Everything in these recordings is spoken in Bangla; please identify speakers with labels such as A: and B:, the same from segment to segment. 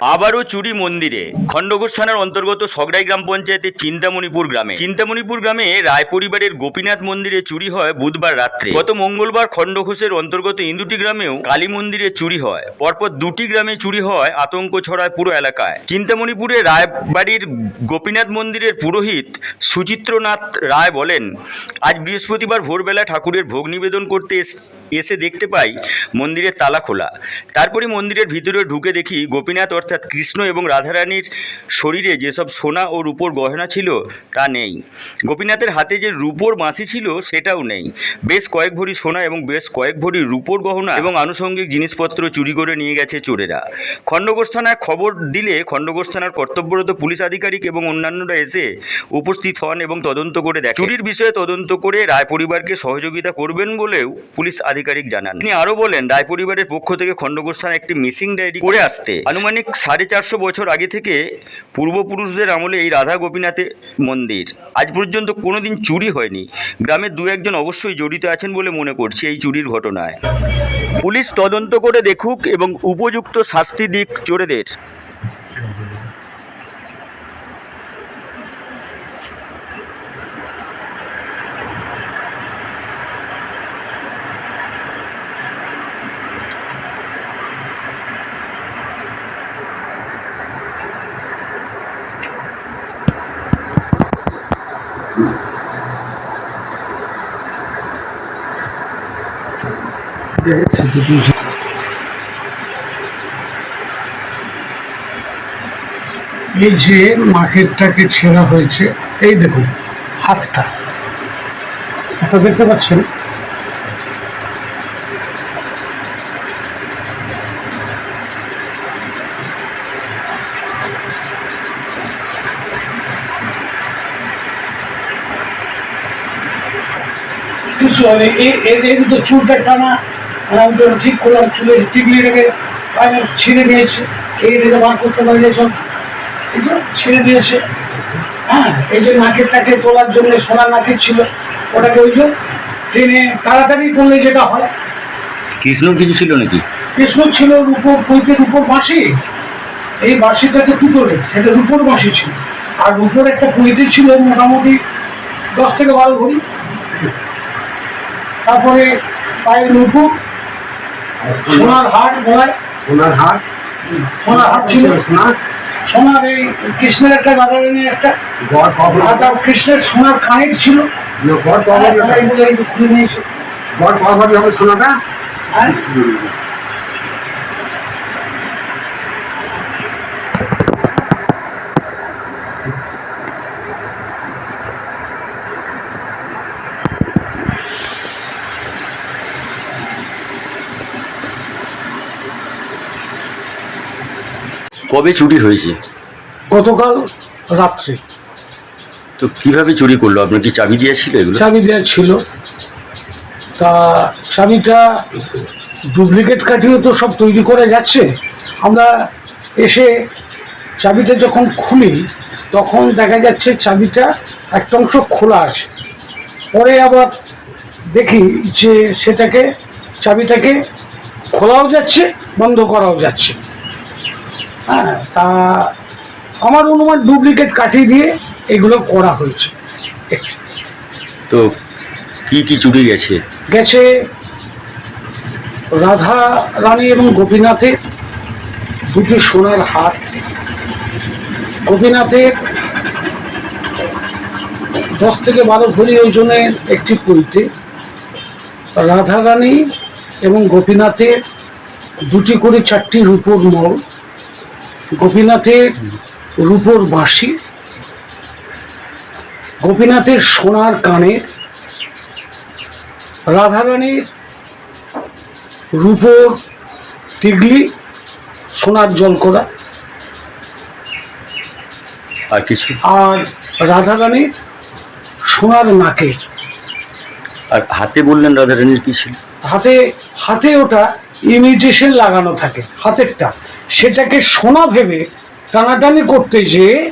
A: আবারও চুরি মন্দিরে। খণ্ডঘোষ থানার অন্তর্গত সগড়াই গ্রাম পঞ্চায়েতের চিন্তামণিপুর গ্রামে। চিন্তামণিপুর গ্রামে রায় পরিবারের গোপীনাথ মন্দিরে চুরি হয় বুধবার রাত্রে। গত মঙ্গলবার খণ্ডঘোষের অন্তর্গত ইন্দুটি গ্রামেও কালী মন্দিরে চুরি হয়। পরপর দুটি গ্রামে চুরি হয়, আতঙ্ক ছড়ায় পুরো এলাকায়। চিন্তামণিপুরে রায়বাড়ির গোপীনাথ মন্দিরের পুরোহিত সুচিত্রনাথ রায় বলেন, আজ বৃহস্পতিবার ভোরবেলা ঠাকুরের ভোগ নিবেদন করতে এস- দেখতে পাই মন্দিরের তালা খোলা। তারপরে মন্দিরের ভিতরে ঢুকে দেখি গোপীনাথ অর্থাৎ কৃষ্ণ এবং রাধারানীর শরীরে যেসব সোনা ও রূপোর গহনা ছিল, তা নেই। গোপীনাথের হাতে যে রূপোর বাঁশি ছিল, সেটাও নেই। বেশ কয়েক ভরি সোনা এবং বেশ কয়েক ভরি রূপোর গহনা এবং আনুষঙ্গিক জিনিসপত্র চুরি করে নিয়ে গেছে চোরেরা। খণ্ডঘোষ থানায় খবর দিলে খণ্ডঘোষ থানার কর্তব্যরত পুলিশ আধিকারিক এবং অন্যান্যরা এসে উপস্থিত হন এবং তদন্ত করে দেখেন। চুরির বিষয়ে তদন্ত করে রায় পরিবারকে সহযোগিতা করবেন বলেও পুলিশ আধিকারিক জানান। তিনি আরও বলেন রায় পরিবারের পক্ষ থেকে খণ্ডঘোষ থানায় একটি মিসিং ডায়েরি করে আসতে। আনুমানিক সাড়ে চারশো বছর আগে থেকে পূর্বপুরুষদের আমলে এই রাধা গোপীনাথের মন্দির। আজ পর্যন্ত কোনো দিন চুরি হয়নি। গ্রামের দু একজন অবশ্যই জড়িত আছেন বলে মনে করছি এই চুরির ঘটনায়। পুলিশ তদন্ত করে দেখুক এবং উপযুক্ত শাস্তি দিক চোরেদের।
B: এই যে মার্কেটটাকে ছেঁড়া হয়েছে, এই দেখুন, হাতটা। হাতটা দেখতে পাচ্ছেন? কিছু, এই এই তো চুলটা টানা আর আমি ঠিক করলাম চুলে টিকলিটাকে বাইরে ছিঁড়ে নিয়েছে। এই দিকে বার করতে পারলে সব। এই যে ছিঁড়ে দিয়েছে। হ্যাঁ এই যে নাকের নাকেরটাকে তোলার জন্য সোনার নাকের ছিল ওটাকে ওই যে ট্রেনে তাড়াতাড়ি করলে যেটা হয়।
A: কৃষ্ণ কিছু ছিল নাকি?
B: কৃষ্ণ ছিল রূপোর কৈতের রূপোর বাঁশি। এই বাঁশিটাতে পুতলে সেটা রূপোর বাঁশি ছিল। আর রূপোর একটা কৈতে ছিল মোটামুটি দশ থেকে বারো ভরি তারপরে পায়ের নুপুর সোনার হাট গলায়
C: সোনার হাট।
B: সোনার হাট ছিল।
C: সোনার।
B: সোনার এই কৃষ্ণের একটা রাধারানীর একটা
C: গড় কবর
B: আর কৃষ্ণের সোনার কানের ছিল।
C: গড়
B: নিয়েছে।
C: গড় কবর হবে সোনাটা?
A: কবে চুরি হয়েছে?
B: গতকাল রাত্রে।
A: তো কীভাবে চুরি করল? আপনার কি চাবি দিয়েছিল এগুলো?
B: চাবি দেওয়া ছিল। তা চাবিটা ডুপ্লিকেট কাঠিও তো সব তৈরি করে যাচ্ছে। আমরা এসে চাবিটা যখন খুলি তখন দেখা যাচ্ছে চাবিটা একটা অংশ খোলা আছে। পরে আবার দেখি যে সেটাকে চাবিটাকে খোলাও যাচ্ছে বন্ধ করাও যাচ্ছে। হ্যাঁ তা আমার অনুমান ডুপ্লিকেট কাঠি দিয়ে এগুলো করা হয়েছে।
A: তো কি কি চুরি গেছে?
B: গেছে রাধা রানী এবং গোপীনাথের দুটি সোনার হার। গোপীনাথের দশ থেকে বারো ভরি ওজনের একটি পৈতে রাধা রানী এবং গোপীনাথের দুটি করে চারটি রূপোর মল গোপীনাথের রূপোর বাঁশি গোপীনাথের সোনার কানের রাধারানীর রূপোর টিগলি সোনার জলকোড়া
A: আর কিছু?
B: আর রাধারানীর সোনার নাকের।
A: আর হাতে বললেন রাধারানীর কি ছিল?
B: হাতে হাতে ওটা ইমিটেশন লাগানো থাকে হাতেরটা। সেটাকে সোনা ভেবে টানাটানি করতে যে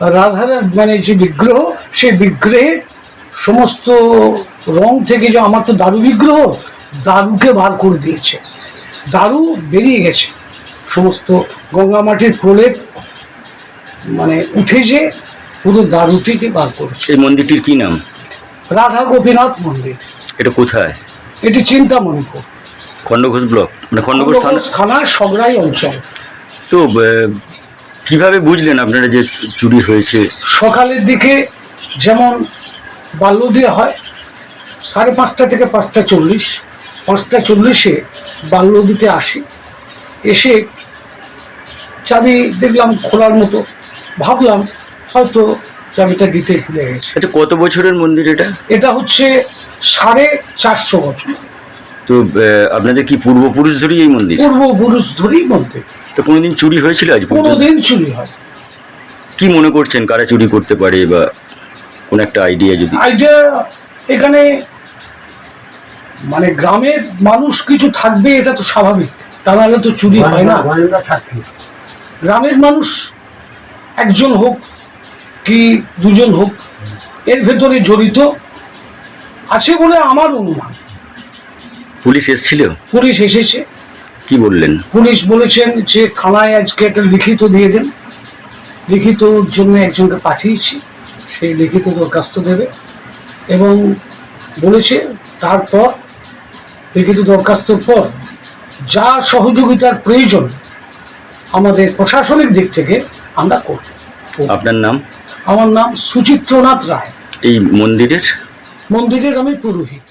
B: রাধার মানে যে বিগ্রহ সেই বিগ্রহের সমস্ত রং থেকে যে আমার তো দারু বিগ্রহ দারুকে বার করে দিয়েছে। দারু বেরিয়ে গেছে। সমস্ত গঙ্গা মাটির প্রলেপ মানে উঠে যে পুরো দারুটিকে বার করেছে।
A: এই মন্দিরটির কি নাম?
B: রাধা গোপীনাথ মন্দির।
A: এটা কোথায়?
B: এটি চিন্তামণিপুর।
A: খণ্ডঘোষ ব্লক মানে খণ্ডঘোষ থানা
B: থানার সগড়াই অঞ্চল।
A: তো কীভাবে বুঝলেন আপনারা যে চুরি হয়েছে?
B: সকালের দিকে যেমন বাল্য দেওয়া হয় সাড়ে পাঁচটা থেকে পাঁচটা চল্লিশ পাঁচটা চল্লিশে বাল্য দিতে আসি। এসে চাবি দেখলাম খোলার মতো ভাবলাম হয়তো চাবিটা দিতে ভুলে গেছে।
A: আচ্ছা কত বছরের মন্দির এটা?
B: এটা হচ্ছে সাড়ে চারশো বছর।
A: তো আপনাদের কি পূর্বপুরুষ ধরেই এই মন্দির?
B: পূর্বপুরুষ ধরেই মন্দির।
A: তো কোনোদিন চুরি হয়েছিল আজ পর্যন্ত?
B: কোনোদিন চুরি হয়
A: কি মনে করছেন কারা চুরি করতে পারে বা কোন একটা আইডিয়া যদি?
B: আইডিয়া এখানে মানে গ্রামের মানুষ কিছু থাকবে এটা তো স্বাভাবিক। তা নাহলে তো চুরি হয় না। গ্রামের মানুষ একজন হোক কি দুজন হোক এর ভেতরে জড়িত আছে বলে আমার অনুমান।
A: পুলিশ এসেছিল?
B: পুলিশ এসেছে।
A: কি বললেন?
B: পুলিশ বলেছেন যে থানায় আজকে একটা লিখিত দিয়ে দেন। লিখিতর জন্য একজনকে পাঠিয়েছি। সেই লিখিত দরখাস্ত দেবে। এবং বলেছে তারপর লিখিত দরখাস্তর পর যা সহযোগিতার প্রয়োজন আমাদের প্রশাসনিক দিক থেকে আমরা করব।
A: আপনার নাম?
B: আমার নাম সুচিত্রনাথ রায়।
A: এই মন্দিরের?
B: মন্দিরের আমি পুরোহিত।